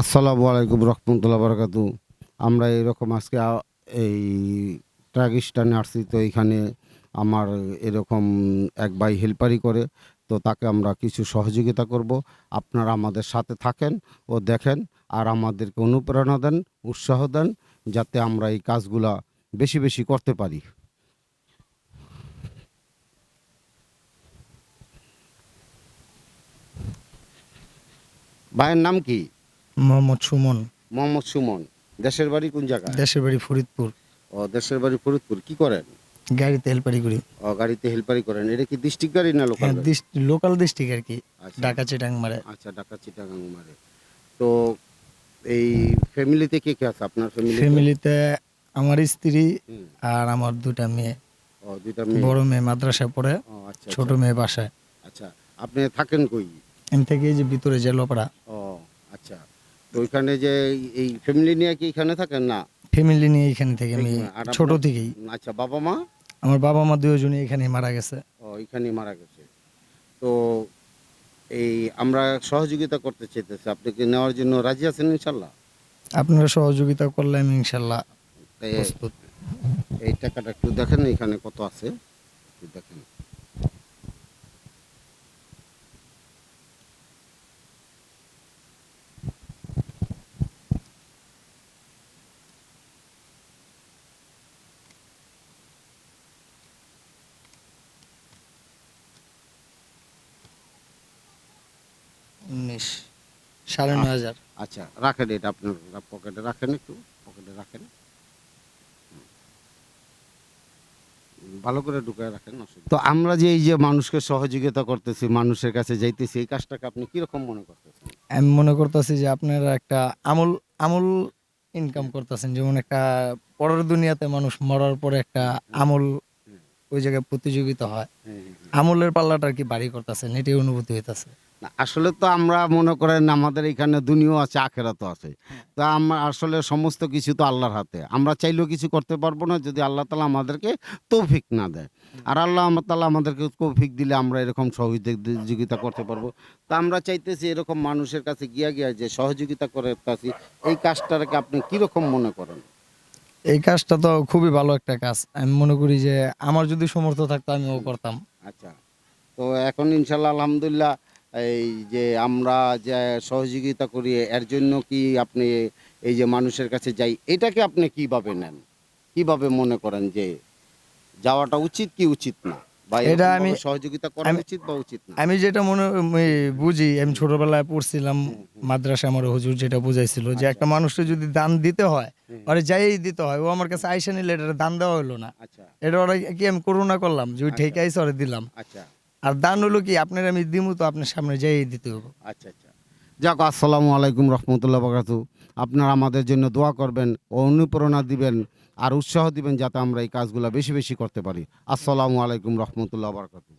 আসসালামু আলাইকুম রহমতুল্লাহ বারকাতু। আমরা এরকম আজকে এই ট্রাক স্ট্যান্ডে আসছি, তো এইখানে আমার এরকম এক ভাই হেল্পারি করে, তো তাকে আমরা কিছু সহযোগিতা করব। আপনারা আমাদের সাথে থাকেন ও দেখেন, আর আমাদেরকে অনুপ্রেরণা দেন, উৎসাহ দেন, যাতে আমরা এই কাজগুলা বেশি বেশি করতে পারি। ভাইয়ের নাম কি? মোহাম্মদ সুমন। মোহাম্মদ সুমন দেশের বাড়ি কোন জায়গায়? দেশের বাড়ি ফরিদপুর। ও দেশের বাড়ি ফরিদপুর কি করেন? গাড়িতে হেল্পারি করি। ও গাড়িতে হেল্পারি করেন এটা কি ডিস্ট্রিক্ট গাড়ি না লোকাল লোকাল ডিস্ট্রিক্ট আর কি আচ্ছা। ঢাকা চিটাং মারে। আচ্ছা ঢাকা চিটাগাং মারে। তো এই ফ্যামিলিতে কে কে আছে? আপনার ফ্যামিলি ফ্যামিলিতে আমার স্ত্রী আর আমার দুটা মেয়ে। ও দুইটা মেয়ে। বড় মেয়ে মাদ্রাসায় পড়ে আচ্ছা ছোট আচ্ছা। মেয়ে বাসায়। আচ্ছা আপনি থাকেন কই? এম থেকে এই যে ভিতরে যে লোপড়া। ও আচ্ছা। ওইখানে যে এই- ফ্যামিলি নিয়ে কি এখানে থাকেন? না। ফ্যামিলি নিয়ে এখানে থেকে আমি ছোট থেকেই। আচ্ছা বাবা মা? আমার বাবা মা দুজনই এখানে মারা গেছে। ও এখানেই মারা গেছে। তো এই আমরা সহযোগিতা করতে চাইতেছি। আপনি কি নেওয়ার জন্য রাজি আছেন ইনশাল্লাহ? আপনারা সহযোগিতা করলে আমি ইনশাল্লাহ প্রস্তুত। এই টাকাটা একটু দেখেন এখানে কত আছে। একটু দেখেন। উনিশ সাড়ে নয় হাজার। আচ্ছা রাখেন এটা আপনার পকেটে রাখেন একটু পকেটে রাখেন। ভালো করে ঢুকায় রাখেন তো আমরা যে এই যে মানুষকে সহযোগিতা করতেছি মানুষের কাছে যাইতেছি এই কাজটাকে আপনি কীরকম মনে করতেছেন? আমি মনে করতেছি যে আপনারা একটা আমূল আমূল ইনকাম করতেছেন। যেমন একটা পরের দুনিয়াতে মানুষ মরার পরে একটা আমূল ওই জায়গায় প্রতিযোগিতা হয়। আমূলের পাল্লাটা আর কি বাড়ি করতেছেন এটাই অনুভূতি হইতাছে। আসলে তো আমরা মনে করেন আমাদের এখানে দুনিয়াও আছে আখেরাতও আছে। তা আমরা আসলে সমস্ত কিছু তো আল্লাহর হাতে। আমরা চাইলেও কিছু করতে পারব না যদি আল্লাহ তালা আমাদেরকে তৌফিক না দেয়। আর আল্লাহ তালা আমাদেরকে তৌফিক দিলে আমরা এরকম সহযোগিতা করতে পারব। তা আমরা চাইতেছি এরকম মানুষের কাছে গিয়া গিয়া যে সহযোগিতা করে তাছি এই কাজটাকে আপনি কীরকম মনে করেন? এই কাজটা তো খুবই ভালো একটা কাজ। আমি মনে করি যে আমার যদি সমর্থ থাকতো আমিও করতাম। আচ্ছা। তো এখন ইনশাল্লাহ আলহামদুলিল্লাহ এই যে আমরা যে সহযোগিতা করি এর জন্য কি আপনি এই যে মানুষের কাছে যাই এটাকে আপনি কীভাবে নেন? কীভাবে মনে করেন যে যাওয়াটা উচিত কি উচিত না? এটা আমি- সহযোগিতা করা উচিত বা উচিত না? আমি যেটা মনে বুঝি আমি ছোটবেলায় পড়ছিলাম মাদ্রাসা আমার হুজুর যেটা বুঝাইছিল যে একটা মানুষকে যদি দান দিতে হয় আরে যাই দিতে হয় ও আমার কাছে আইসা নিলে এটা দান দেওয়া হলো না। আচ্ছা। এটা ওরা কি আমি করুণা করলাম যে ওই আচ্ছা। ঠেকে দিলাম। আচ্ছা। আর দান হলো কি, আপনার আমি দিমু তো আপনার সামনে যাই দিতে হবে। আচ্ছা আচ্ছা। যাক, আসসালামু আলাইকুম রহমতুল্লাহ বাকাতু আপনারা আমাদের জন্য দোয়া করবেন ও অনুপ্রেরণা দিবেন আর উৎসাহ দিবেন যাতে আমরা এই কাজগুলো বেশি বেশি করতে পারি। আসসালামু আলাইকুম রহমতুল্লাহ বারকাতু